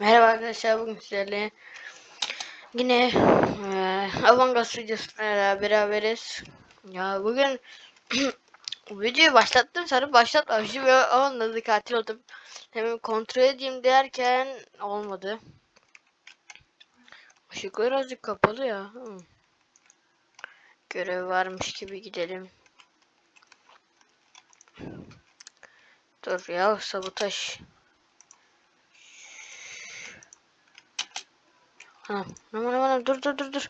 Merhaba arkadaşlar bugün sizlerle yine Among Us videosuyla beraberiz. Ya bugün videoyu başlattım sonra başlatmamışım ve anladı katil oldum. Hemen kontrol edeyim derken olmadı. Işıklar azıcık kapalı ya. Hı. Görev varmış gibi gidelim. Dur ya sabotaj. Anam, anam, anam, dur, dur, dur, dur.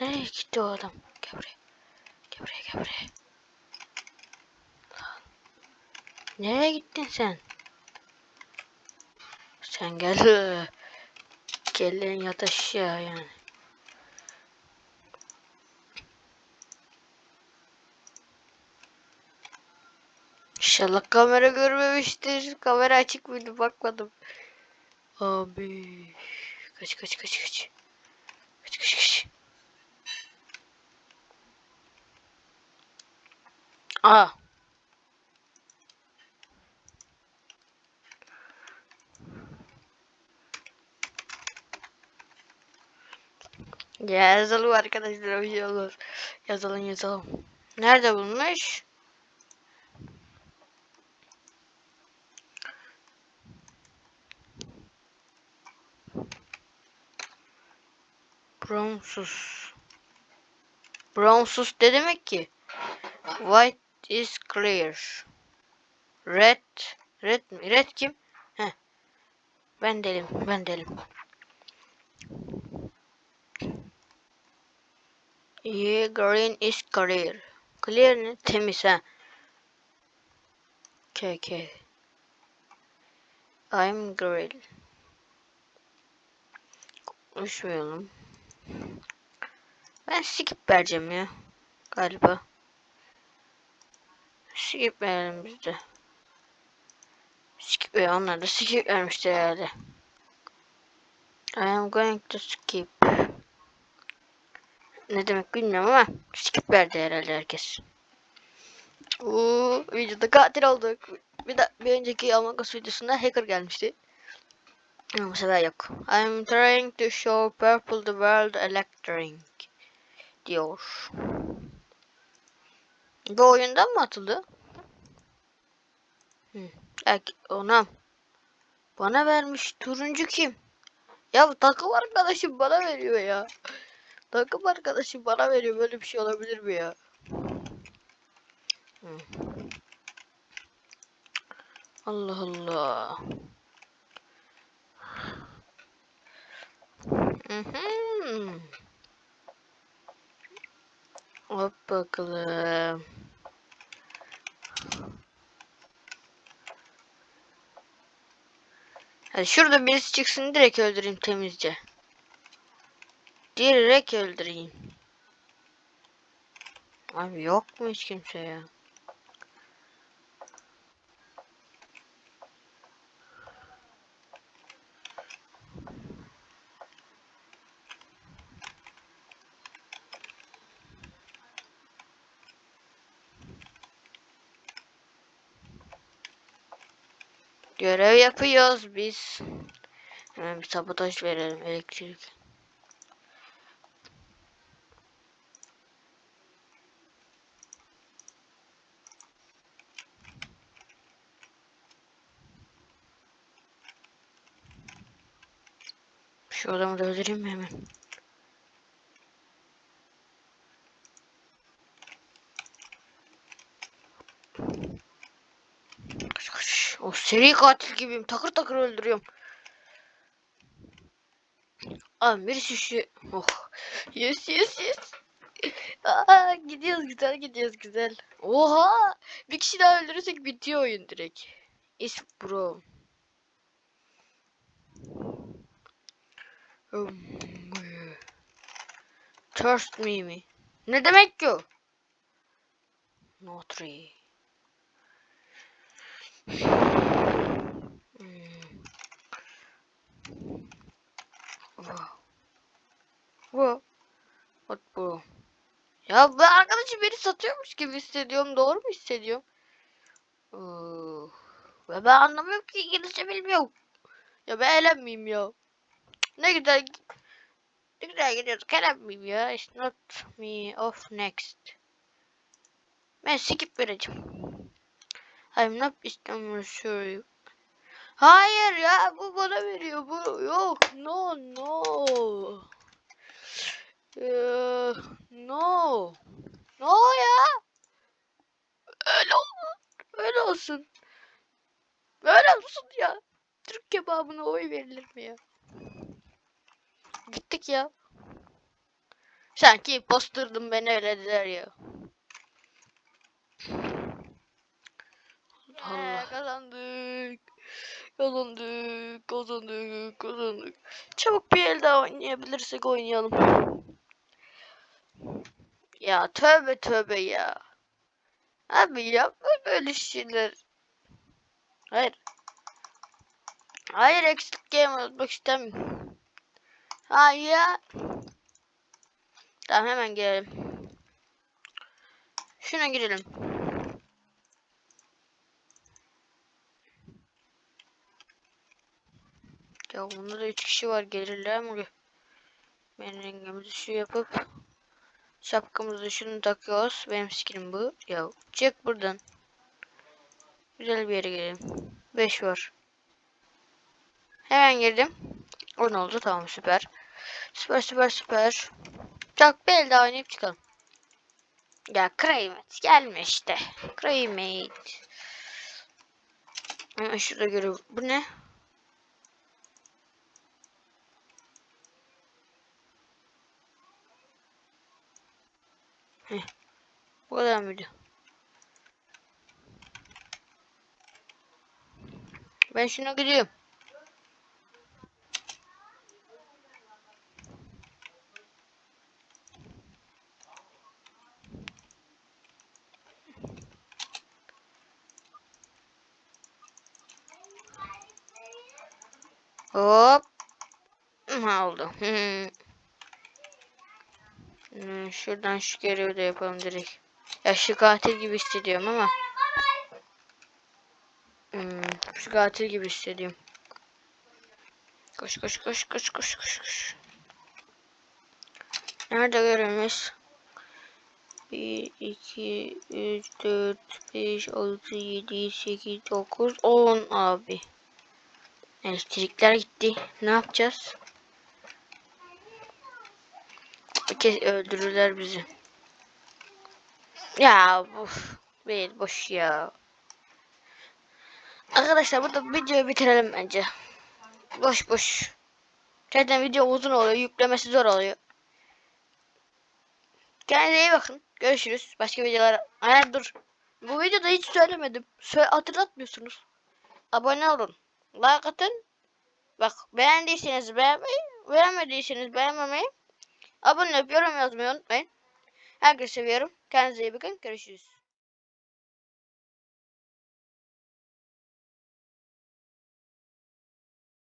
Nereye gitti o adam? Gel buraya. Gel buraya, gel buraya. Lan. Nereye gittin sen? Sen gel. Gelen yat aşağı yani. İnşallah kamera görmemiştir. Kamera açık mıydı bakmadım. Abi. Kaç kaç kaç kaç. Kaç kaç kaç. Aa. Yazalım arkadaşlar bir şey olur. Yazalım yazalım. Nerede bulmuş? Brownsuz. Brownsuz ne demek ki? White is clear. Red. Red mi? Red kim? Heh. Ben delim. Ben delim. Yeah, green is clear. Clear ne? Temiz ha. Okay, okay. I'm green. Konuşmayalım. Ben skip vereceğim ya. Galiba. Skip verelim biz de. Skip ver. Onlar da skip vermişler herhalde. I am going to skip. Ne demek bilmiyorum ama skip verdi herhalde herkes. Uuu videoda katil olduk. Bir de bir önceki Among Us videosunda hacker gelmişti. Bu sefer yok. I'm trying to show purple the world electric diyor. Bu oyundan mı atıldı? Belki ona bana vermiş turuncu kim? Ya takım arkadaşım bana veriyor ya. Takım arkadaşım bana veriyor böyle bir şey olabilir mi ya? Hı. Allah Allah. Hı. Hop bakalım. Hadi şurada birisi çıksın direkt öldüreyim temizce. Direkt öldüreyim. Abi yok mu hiç kimse ya? Görev yapıyoruz biz. Hemen bir sabotaj verelim elektrik. Şu adamı da öldüreyim mi hemen? Kaç kaç. O seri katil gibiyim. Takır takır öldürüyorum. Abi birisi şu... Oh. Yes yes yes. Aa, gidiyoruz güzel gidiyoruz güzel. Oha! Bir kişi daha öldürürsek bitiyor oyun direkt. Is bro. Um, Trust me mi? Ne demek ki o? Not really. Wow. What bu? Ya bu arkadaşı beni satıyormuş gibi hissediyorum. Doğru mu hissediyorum? Ve ben anlamıyorum ki İngilizce bilmiyorum. Ya ben eğlenmeyeyim ya. Ne güzel ne güzel gidiyorduk eğlenmeyeyim ya. It's not me of next. Ben skip vereceğim. I'm not İstanbul sorry. Hayır ya bu bana veriyor bu yok no no. Ee, no. No ya. Öyle olsun. Öyle olsun. Böyle olsun ya. Türk kebabına oy verilir mi ya? Gittik ya. Sanki posturdum beni öyle dediler ya. Allah. kazandık. Kazandık, kazandık, kazandık. Çabuk bir el daha oynayabilirsek oynayalım. Ya tövbe tövbe ya. Abi yapma böyle şeyler. Hayır. Hayır eksik game atmak istemiyorum. Hayır. Tamam hemen girelim. Şuna girelim. Ya bunda da 3 kişi var gelirler mi? Ben rengimizi şu yapıp şapkamızı şunu takıyoruz. Benim skinim bu. Ya çık buradan. Güzel bir yere girelim. 5 var. Hemen girdim. 10 oldu tamam süper. Süper süper süper. Çok bir elde oynayıp çıkalım. Ya Craymet gelme işte. Craymet. Hemen şurada görüyorum. Bu ne? Heh. Bu kadar mıydı? Ben şuna gidiyorum. Hop. Ha oldu. Şuradan şu görevi de yapalım direkt. Ya şu katil gibi hissediyorum ama. Hmm, şu katil gibi hissediyorum. Koş koş koş koş koş koş koş. Nerede görevimiz? 1, 2, 3, 4, 5, 6, 7, 8, 9, 10 abi. Elektrikler gitti. Ne yapacağız? Kes öldürürler bizi. Ya of. Değil boş ya. Arkadaşlar burada videoyu bitirelim bence. Boş boş. Zaten video uzun oluyor. Yüklemesi zor oluyor. Kendinize iyi bakın. Görüşürüz. Başka videolar. Hayır dur. Bu videoda hiç söylemedim. Söyle hatırlatmıyorsunuz. Abone olun. Like atın. Bak beğendiyseniz beğenmeyi, beğenmediyseniz beğenmemeyi, abone olup yorum yazmayı unutmayın. Herkese seviyorum. Kendinize iyi bakın. Görüşürüz.